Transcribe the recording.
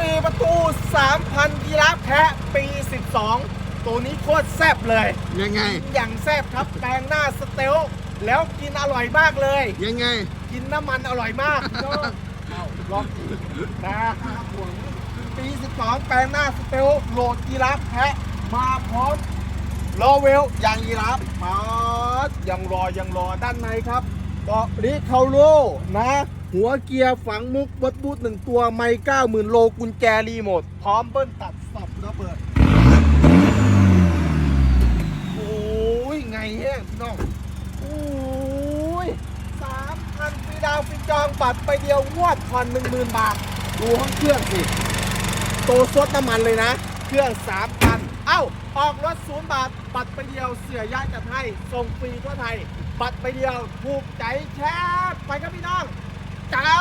4 ประตู 3,000กีฬาแพะปี 12 ตัวนี้โคตรแซ่บเลย ยังไง อย่างแซ่บครับแปลงหน้าสเตลแล้วกินอร่อยมากเลย ยังไง กินน้ำมันอร่อยมากเนาะเอาลองกินนะห่วงปี 12 แปลงหน้าสเตลโหลดกีราฟแพะมาพร้อมโลเวลยางยีราฟมายังรอยังรอด้านในครับเบาะริคาโลนะ หัวเกียร์ฝังมุกวัดบูทหนึ่งตัว ไม่เก้าหมื่นโลกุญแจรีโมทพร้อมเบิ้ลตัดสับระเบิด โอ้ย ไงแห้งพี่น้อง โอ้ยสามพันปีดาวปีจองบัตรไปเดียวงวดผ่อนหนึ่งหมื่นบาท ดูห้องเครื่องสิ โตซดน้ำมันเลยนะ เครื่องสามพันเอ้า ออกรถศูนย์บาท บัตรไปเดียวเสียยะจัดให้ส่งฟรีทั่วไทย บัตรไปเดียวถูกใจแชร์ไป ค